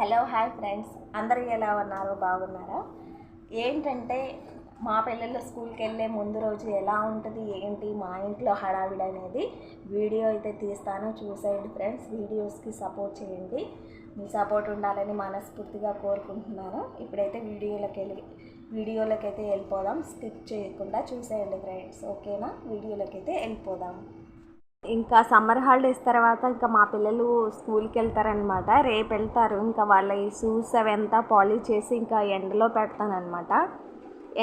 Hello hi friends. అందరూ ఎలా ఉన్నారు? బాగున్నారా? ఏంటంటే మా పిల్లలు స్కూల్కి వెళ్ళే ముందు రోజు ఎలా ఉంటుంది ఏంటి మా ఇంట్లో హడావిడి అనేది వీడియో అయితే తీస్తాను. చూసేయండి ఫ్రెండ్స్. వీడియోస్కి సపోర్ట్ చేయండి. మీ సపోర్ట్ ఉండాలని మనస్ఫూర్తిగా కోరుకుంటున్నాను. ఇప్పుడైతే వీడియోలోకి వెళ్ళి వీడియోలోకి అయితే వెళ్ళిపోదాం. స్కిప్ చేయకుండా చూసేయండి ఫ్రెండ్స్. ఓకేనా? వీడియోలోకి అయితే వెళ్ళిపోదాం. ఇంకా సమ్మర్ హాలిడేస్ తర్వాత ఇంకా మా పిల్లలు స్కూల్కి వెళ్తారనమాట రేపు వెళ్తారు. ఇంకా వాళ్ళ ఈ షూస్ అవి అంతా పాలిష్ చేసి ఇంకా ఎండలో పెడతానమాట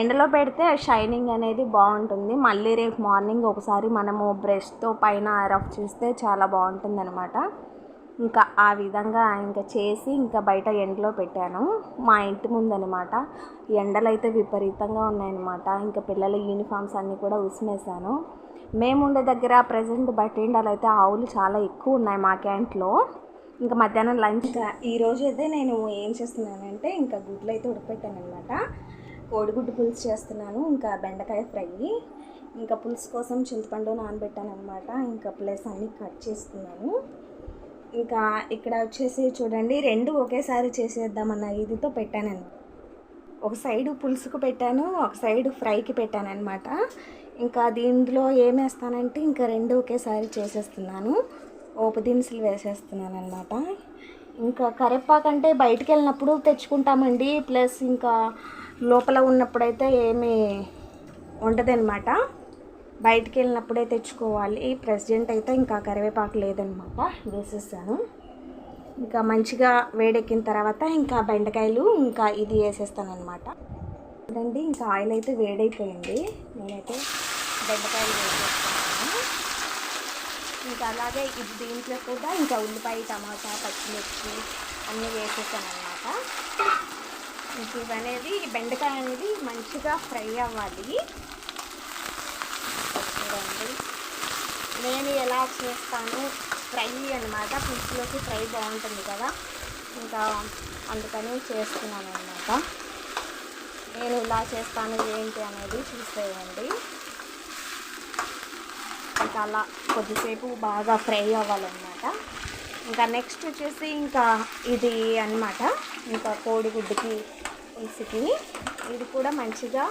ఎండలో పెడితే షైనింగ్ అనేది బాగుంటుంది. మళ్ళీ రేపు మార్నింగ్ ఒకసారి మనము బ్రష్తో పైన రఫ్ చేస్తే చాలా బాగుంటుంది అనమాట ఇంకా ఆ విధంగా ఇంకా చేసి ఇంకా బయట ఎండలో పెట్టాను. మా ఇంటి ముందనమాట ఎండలు అయితే విపరీతంగా ఉన్నాయన్నమాట. ఇంకా పిల్లల యూనిఫామ్స్ అన్నీ కూడా ఉసిమేశాను. మేము ఉండే దగ్గర ప్రజెంట్ బట్టిండాలు అయితే ఆవులు చాలా ఎక్కువ ఉన్నాయి మా క్యాంట్లో. ఇంకా మధ్యాహ్నం లంచ్ ఈరోజు అయితే నేను ఏం చేస్తున్నానంటే ఇంకా గుడ్లు అయితే ఉడకపెట్టాను అనమాట కోడిగుడ్డు పులుసు చేస్తున్నాను ఇంకా బెండకాయ ఫ్రై ఇంకా పులుసు కోసం చింతపండు నానబెట్టాను అనమాట ఇంకా ప్లస్ అన్నీ కట్ చేసుకున్నాను. ఇంకా ఇక్కడ వచ్చేసి చూడండి రెండు ఒకేసారి చేసేద్దామన్న ఇదితో పెట్టాను ఒక సైడ్ పులుసుకు పెట్టాను ఒక సైడ్ ఫ్రైకి పెట్టాను అనమాట ఇంకా దీంట్లో ఏమేస్తానంటే ఇంకా రెండు ఒకేసారి చేసేస్తున్నాను. ఓపు దినుసులు వేసేస్తున్నాను అనమాట ఇంకా కరివేపాకు అంటే బయటికి వెళ్ళినప్పుడు తెచ్చుకుంటామండి. ప్లస్ ఇంకా లోపల ఉన్నప్పుడైతే ఏమీ ఉండదన్నమాట. బయటికి వెళ్ళినప్పుడే తెచ్చుకోవాలి. ప్రెసిడెంట్ అయితే ఇంకా కరివేపాకు లేదనమాట వేసేసాను. ఇంకా మంచిగా వేడెక్కిన తర్వాత ఇంకా బెండకాయలు ఇంకా ఇది వేసేస్తాను అనమాట చూడండి ఇంకా ఆయిల్ అయితే వేడైపోయింది. నేనైతే బెండకాయలు వేసేస్తాను. ఇంకా అలాగే ఇది దీంట్లో కూడా ఇంకా ఉల్లిపాయ టమాటా పచ్చిమిర్చి అన్నీ వేసేసాను అనమాట ఇంక ఇవనేది బెండకాయ అనేది మంచిగా ఫ్రై అవ్వాలి. చూడండి. నేను ఎలా చేస్తాను? ఫ్రై అనమాట పులుసులోకి ఫ్రై బాగుంటుంది కదా. ఇంకా అందుకని చేస్తున్నాను అనమాట నేను ఇలా చేస్తాను ఏంటి అనేది చూసేయండి. ఇంకా అలా కొద్దిసేపు బాగా ఫ్రై అవ్వాలన్నమాట. ఇంకా నెక్స్ట్ వచ్చేసి ఇంకా ఇది అన్నమాట. ఇంకా కోడిగుడ్డుకి పులుసుకి ఇది కూడా మంచిగా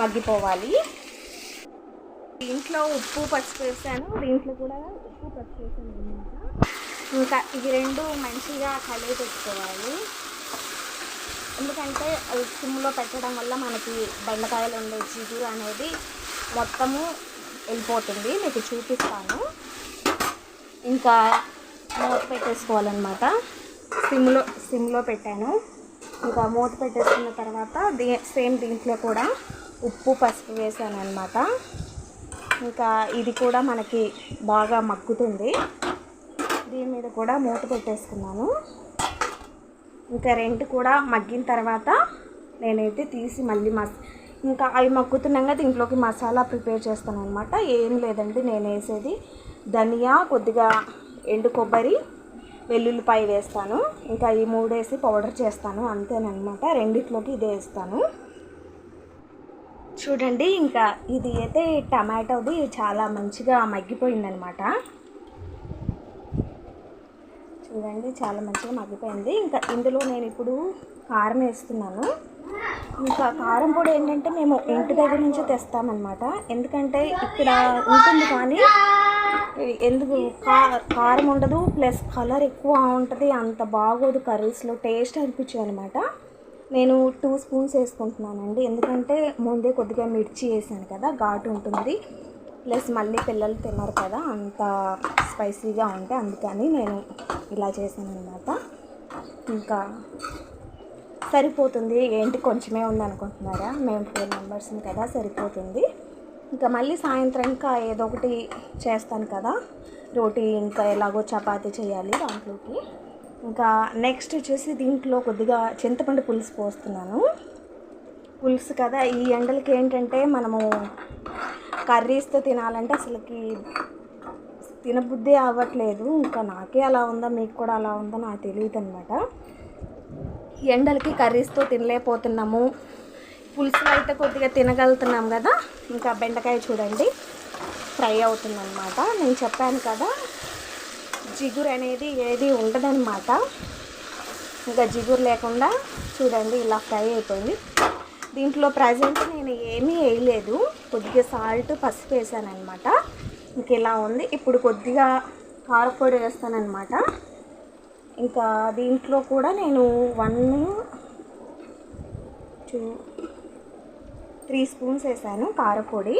మగ్గిపోవాలి. దీంట్లో ఉప్పు పసుపు వేసాను. దీంట్లో కూడా ఉప్పు పసుపు వేసాను అనమాట ఇంకా ఇవి రెండు మంచిగా కలిగి పెట్టుకోవాలి. ఎందుకంటే అది సిమ్లో పెట్టడం వల్ల మనకి బెండకాయలు ఉండే జిగురు అనేది మొత్తము వెళ్ళిపోతుంది మీకు చూపిస్తాను. ఇంకా మూత పెట్టేసుకోవాలన్నమాట. సిమ్లో సిమ్లో పెట్టాను. ఇంకా మూత పెట్టేసుకున్న తర్వాత దీ సేమ్ దీంట్లో కూడా ఉప్పు పసుపు వేసాను అనమాట ఇంకా ఇది కూడా మనకి బాగా మగ్గుతుంది. దీని మీద కూడా మూత పెట్టేసుకున్నాను. ఇంకా రెండు కూడా మగ్గిన తర్వాత నేనైతే తీసి మళ్ళీ మస్ ఇంకా అవి మగ్గుతున్నాగా దీంట్లోకి మసాలా ప్రిపేర్ చేస్తాను అనమాట ఏం లేదండి నేను వేసేది ధనియా కొద్దిగా ఎండు కొబ్బరి వెల్లుల్లిపాయ వేస్తాను. ఇంకా ఈ మూడు వేసి పౌడర్ చేస్తాను అంతేనమాట రెండిట్లోకి ఇదే వేస్తాను. చూడండి ఇంకా ఇది అయితే టమాటోది చాలా మంచిగా మగ్గిపోయిందనమాట చూడండి చాలా మంచిగా మగ్గిపోయింది. ఇంకా ఇందులో నేను ఇప్పుడు కారం వేస్తున్నాను. ఇంకా కారం పొడి ఏంటంటే మేము ఇంటి దగ్గర నుంచి తెస్తామన్నమాట. ఎందుకంటే ఇక్కడ ఉంటుంది కానీ ఎందుకు కా కారం ఉండదు ప్లస్ కలర్ ఎక్కువ ఉంటుంది అంత బాగోదు కర్రీస్లో టేస్ట్ అనిపించాయి అనమాట నేను టూ స్పూన్స్ వేసుకుంటున్నానండి. ఎందుకంటే ముందే కొద్దిగా మిర్చి వేసాను కదా ఘాటు ఉంటుంది. ప్లస్ మళ్ళీ పిల్లలు తిన్నారు కదా అంత స్పైసీగా ఉంటే అందుకని నేను ఇలా చేశాను అనమాట ఇంకా సరిపోతుంది. ఏంటి కొంచెమే ఉంది అనుకుంటున్నారా మేము ఫోర్ మెంబర్స్ కదా సరిపోతుంది. ఇంకా మళ్ళీ సాయంత్రం ఇంకా ఏదో ఒకటి చేస్తాను కదా. రోటీ ఇంకా ఎలాగో చపాతి చేయాలి దాంట్లోకి. ఇంకా నెక్స్ట్ వచ్చేసి దీంట్లో కొద్దిగా చింతపండు పులుసు పోస్తున్నాను. పులుసు కదా ఈ ఎండలకి ఏంటంటే మనము కర్రీస్తో తినాలంటే అసలుకి తినబుద్ధి అవ్వట్లేదు. ఇంకా నాకే అలా ఉందా మీకు కూడా అలా ఉందో నాకు తెలియదు అనమాట ఎండలకి కర్రీస్తో తినలేకపోతున్నాము. పులుసులో అయితే కొద్దిగా తినగలుగుతున్నాం కదా. ఇంకా బెండకాయ చూడండి. ఫ్రై అవుతుందన్నమాట. నేను చెప్పాను కదా జిగురు అనేది ఏది ఉండదన్నమాట. ఇంకా జిగురు లేకుండా చూడండి ఇలా ఫ్రై అయిపోయింది. దీంట్లో ప్రజెంట్ నేను ఏమీ వేయలేదు. కొద్దిగా సాల్ట్ పసుపు వేసాను అనమాట ఇంక ఇలా ఉంది. ఇప్పుడు కొద్దిగా కారపొడి వేస్తానమాట ఇంకా దీంట్లో కూడా నేను వన్ టూ త్రీ స్పూన్స్ వేసాను కారపొడి.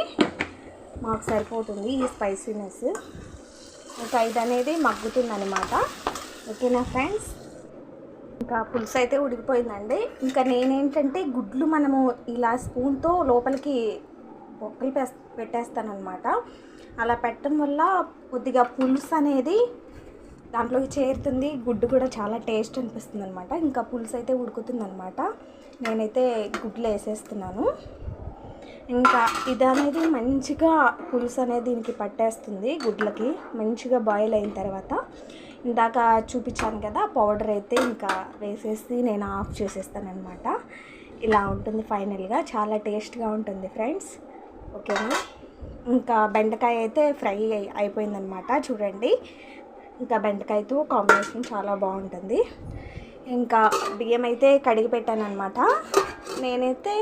మాకు సరిపోతుంది ఈ స్పైసీనెస్ ఇంకా ఇది అనేది మగ్గుతుందనమాట ఓకేనా ఫ్రెండ్స్? ఇంకా పులుసు అయితే ఉడికిపోయిందండి. ఇంకా నేనేంటంటే గుడ్లు మనము ఇలా స్పూన్తో లోపలికి పొక్కలు పెట్టేస్తానమాట అలా పెట్టడం వల్ల కొద్దిగా పులుసు అనేది దాంట్లోకి చేరుతుంది. గుడ్డు కూడా చాలా టేస్ట్ అనిపిస్తుంది అనమాట ఇంకా పులుసు అయితే ఉడుకుతుంది అనమాట నేనైతే గుడ్లు వేసేస్తున్నాను. ఇంకా ఇది అనేది మంచిగా పులుసు అనేది దీనికి పట్టేస్తుంది గుడ్లకి. మంచిగా బాయిల్ అయిన తర్వాత ఇందాక చూపించాను కదా పౌడర్ అయితే ఇంకా వేసేసి నేను ఆఫ్ చేసేస్తానమాట ఇలా ఉంటుంది ఫైనల్గా. చాలా టేస్ట్గా ఉంటుంది ఫ్రెండ్స్. ఓకేనా? ఇంకా బెండకాయ అయితే ఫ్రై అయిపోయిందనమాట చూడండి. ఇంకా బెండకాయతో కాంబినేషన్ చాలా బాగుంటుంది. ఇంకా బియ్యం అయితే కడిగి పెట్టాను అనమాట నేనైతే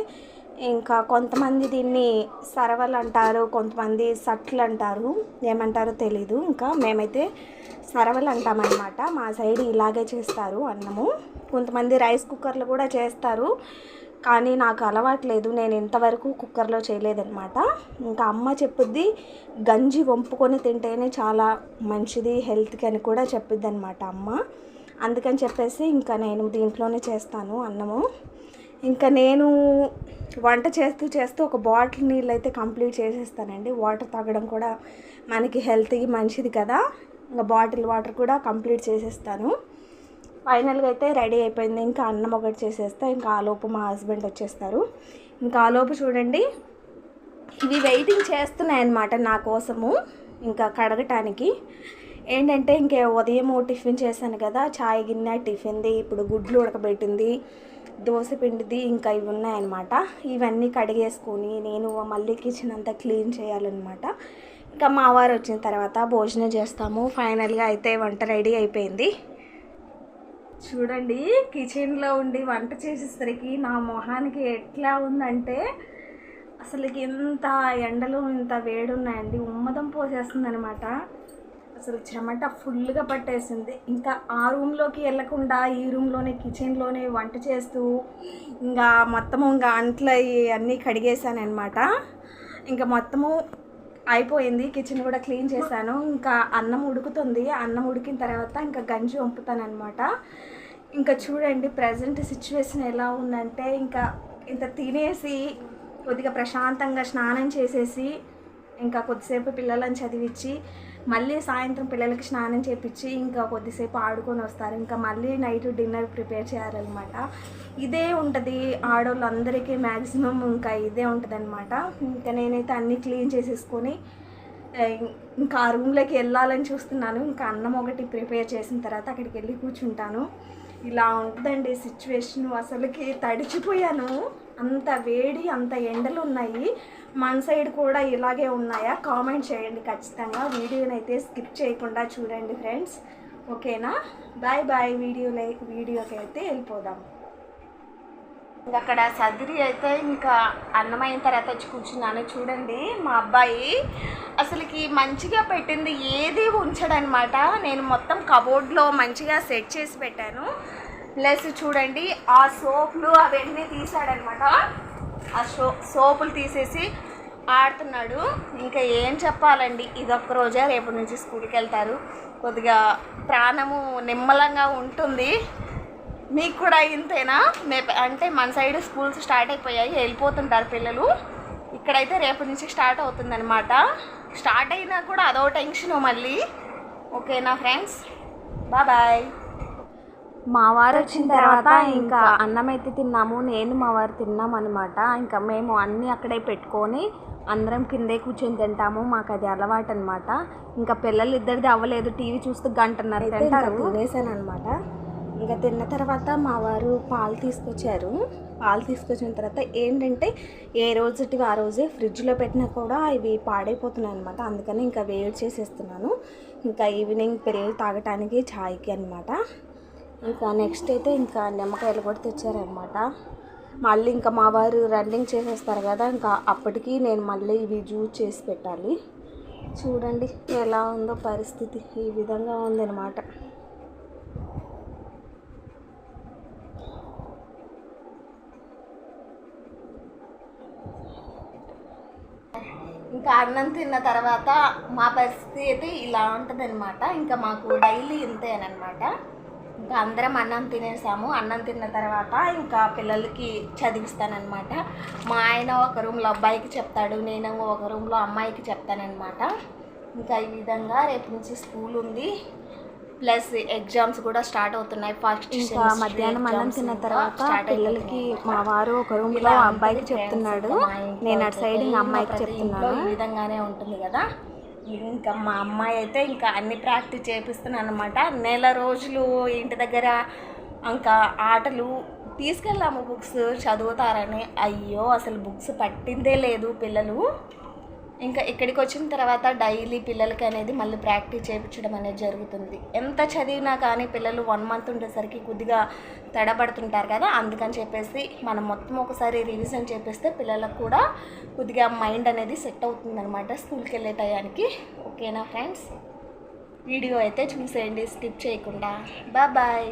ఇంకా కొంతమంది దీన్ని సరవలు అంటారు కొంతమంది సట్లు అంటారు. ఏమంటారో తెలీదు. ఇంకా మేమైతే సరవలు అంటామన్నమాట. మా సైడ్ ఇలాగే చేస్తారు అన్నము. కొంతమంది రైస్ కుక్కర్లు కూడా చేస్తారు. కానీ నాకు అలవాట్లేదు నేను ఇంతవరకు కుక్కర్లో చేయలేదన్నమాట. ఇంకా అమ్మ చెప్పుద్ది గంజి వంపుకొని తింటేనే చాలా మంచిది హెల్త్కి అని కూడా చెప్పిద్ది అనమాట అమ్మ. అందుకని చెప్పేసి ఇంకా నేను దీంట్లోనే చేస్తాను అన్నము. ఇంకా నేను వంట చేస్తూ చేస్తూ ఒక బాటిల్ నీళ్ళు అయితే కంప్లీట్ చేసేస్తానండి. వాటర్ తాగడం కూడా మనకి హెల్త్కి మంచిది కదా. ఇంకా బాటిల్ వాటర్ కూడా కంప్లీట్ చేసేస్తాను. ఫైనల్గా అయితే రెడీ అయిపోయింది. ఇంకా అన్నం ఒకటి చేసేస్తా ఇంకా ఆలోపు మా హస్బెండ్ వచ్చేస్తారు. ఇంకా ఆలోపు చూడండి ఇవి వెయిటింగ్ చేస్తున్నాయి అన్నమాట నా కోసము. ఇంకా కడగటానికి. ఏంటంటే ఇంకే ఉదయం టిఫిన్ చేశాను కదా చాయ్ గిన్నె టిఫిన్ది ఇప్పుడు గుడ్లు ఉడకబెట్టింది దోశ పిండిది ఇంకా ఇవి ఉన్నాయన్నమాట. ఇవన్నీ కడిగేసుకొని నేను మళ్ళీ కిచెన్ అంతా క్లీన్ చేయాలన్నమాట. ఇంకా మా వారు వచ్చిన తర్వాత భోజనం చేస్తాము. ఫైనల్గా అయితే వంట రెడీ అయిపోయింది. చూడండి కిచెన్లో ఉండి వంట చేసేసరికి నా మొహానికి ఎట్లా ఉందంటే అసలు ఇంత ఎండలు ఇంత వేడి ఉన్నాయండి ఉమ్మదం పోసేస్తుంది అనమాట అసలు చెమట ఫుల్గా పట్టేసింది. ఇంకా ఆ రూమ్లోకి వెళ్ళకుండా ఈ రూమ్లోనే కిచెన్లోనే వంట చేస్తూ ఇంకా మొత్తము ఇంకా అంట్లు అన్నీ కడిగేశాను అనమాట ఇంకా మొత్తము అయిపోయింది. కిచెన్ కూడా క్లీన్ చేశాను. ఇంకా అన్నం ఉడుకుతుంది. అన్నం ఉడికిన తర్వాత ఇంకా గంజి వంపుతానమాట అనమాట ఇంకా చూడండి ప్రజెంట్ సిచ్యువేషన్ ఎలా ఉందంటే ఇంకా ఇంత తినేసి కొద్దిగా ప్రశాంతంగా స్నానం చేసేసి ఇంకా కొద్దిసేపు పిల్లలను చదివించి మళ్ళీ సాయంత్రం పిల్లలకి స్నానం చేపించి ఇంకా కొద్దిసేపు ఆడుకొని వస్తారు. ఇంకా మళ్ళీ నైట్ డిన్నర్ ప్రిపేర్ చేయాలన్నమాట. ఇదే ఉంటుంది. ఆడవాళ్ళందరికీ మ్యాక్సిమం ఇంకా ఇదే ఉంటుంది అనమాట ఇంకా నేనైతే అన్నీ క్లీన్ చేసేసుకొని ఇంకా ఆ రూమ్లోకి వెళ్ళాలని చూస్తున్నాను. ఇంకా అన్నం ఒకటి ప్రిపేర్ చేసిన తర్వాత అక్కడికి వెళ్ళి కూర్చుంటాను. ఇలా ఉంటుందండి సిచ్యువేషన్. అసలుకి తడిచిపోయాను. అంత వేడి అంత ఎండలు ఉన్నాయి మన సైడ్ కూడా ఇలాగే ఉన్నాయా? కామెంట్ చేయండి ఖచ్చితంగా. వీడియోని అయితే స్కిప్ చేయకుండా చూడండి ఫ్రెండ్స్. ఓకేనా? Bye bye. వీడియోలై వీడియోకి అయితే వెళ్ళిపోదాం. అక్కడ సదిరి అయితే ఇంకా అన్నమైన తర్వాత వచ్చి కూర్చున్నాను. చూడండి మా అబ్బాయి అసలుకి మంచిగా పెట్టింది. ఏది ఉంచడనమాట. నేను మొత్తం కబోర్డ్లో మంచిగా సెట్ చేసి పెట్టాను. ప్లస్ చూడండి ఆ సోపులు అవన్నీ తీసాడనమాట ఆ సో సోపులు తీసేసి ఆడుతున్నాడు. ఇంకా ఏం చెప్పాలండి ఇదొక్క రోజే రేపటి నుంచి స్కూల్కి వెళ్తారు. కొద్దిగా ప్రాణము నిమ్మలంగా ఉంటుంది. మీకు కూడా ఇంతేనా? మే అంటే మన సైడ్ స్కూల్స్ స్టార్ట్ అయిపోయాయి వెళ్ళిపోతుంటారు పిల్లలు. ఇక్కడైతే రేపటి నుంచి స్టార్ట్ అవుతుందనమాట. స్టార్ట్ అయినా కూడా అదో టెన్షన్ మళ్ళీ. ఓకేనా ఫ్రెండ్స్? బాయ్. మా వారు వచ్చిన తర్వాత ఇంకా అన్నం అయితే తిన్నాము నేను మా వారు తిన్నాం అనమాట ఇంకా మేము అన్నీ అక్కడే పెట్టుకొని అందరం కిందే కూర్చొని తింటాము మాకు అది అలవాటు అనమాట ఇంకా పిల్లలు ఇద్దరిది అవ్వలేదు టీవీ చూస్తూ గంటన్నర తింటారు. తినేసాను అనమాట ఇంకా తిన్న తర్వాత మా వారు పాలు తీసుకొచ్చారు. పాలు తీసుకొచ్చిన తర్వాత ఏంటంటే ఏ రోజుటి ఆ రోజే ఫ్రిడ్జ్లో పెట్టినా కూడా ఇవి పాడైపోతున్నాయి అనమాట అందుకని ఇంకా వేడి చేసేస్తున్నాను. ఇంకా ఈవినింగ్ పిల్లలు తాగటానికి ఛాయ్కి అనమాట ఇంకా నెక్స్ట్ అయితే ఇంకా నిమ్మకాయలు కూడా తెచ్చారనమాట మళ్ళీ ఇంకా మా వారు రన్నింగ్ చేసేస్తారు కదా ఇంకా అప్పటికి నేను మళ్ళీ ఇవి జ్యూస్ చేసి పెట్టాలి. చూడండి ఎలా ఉందో పరిస్థితి ఈ విధంగా ఉందన్నమాట. ఇంకా అన్నం తిన్న తర్వాత మా పరిస్థితి అయితే ఇలా ఉంటుందన్నమాట. ఇంకా మాకు డైలీ ఇంతేనమాట ఇంకా అందరం అన్నం తినేసాము. అన్నం తిన్న తర్వాత ఇంకా పిల్లలకి చదివిస్తానన్నమాట. మా ఆయన ఒక రూమ్లో అబ్బాయికి చెప్తాడు నేను ఒక రూమ్లో అమ్మాయికి చెప్తానన్నమాట. ఇంకా ఈ విధంగా రేపు నుంచి స్కూల్ ఉంది. ప్లస్ ఎగ్జామ్స్ కూడా స్టార్ట్ అవుతున్నాయి. ఫస్ట్ ఇంకా మధ్యాహ్నం అన్నం తిన్న తర్వాత పిల్లలకి మా వారు ఒక రూమ్లో అబ్బాయికి చెప్తున్నాడు. నేను అటు సైడ్ అమ్మాయికి చెప్తున్నాను. ఈ విధంగానే ఉంటుంది కదా. ఇంకా మా అమ్మాయి అయితే ఇంకా అన్ని ప్రాక్టీస్ చేపిస్తున్నాను అనమాట నెల రోజులు ఇంటి దగ్గర ఇంకా ఆటలు తీసుకెళ్ళాము బుక్స్ చదువుతారని. అయ్యో అసలు బుక్స్ పట్టిందే లేదు పిల్లలు. ఇంకా ఇక్కడికి వచ్చిన తర్వాత డైలీ పిల్లలకి అనేది మళ్ళీ ప్రాక్టీస్ చేయించడం అనేది జరుగుతుంది. ఎంత చదివినా కానీ పిల్లలు వన్ మంత్ ఉండేసరికి కొద్దిగా తడబడుతుంటారు కదా అందుకని చెప్పేసి మనం మొత్తం ఒకసారి రివిజన్ చేపిస్తే పిల్లలకు కూడా కొద్దిగా మైండ్ అనేది సెట్ అవుతుంది అనమాట స్కూల్కి వెళ్ళే టయానికి. ఓకేనా ఫ్రెండ్స్? వీడియో అయితే చూసేయండి స్కిప్ చేయకుండా. బాయ్.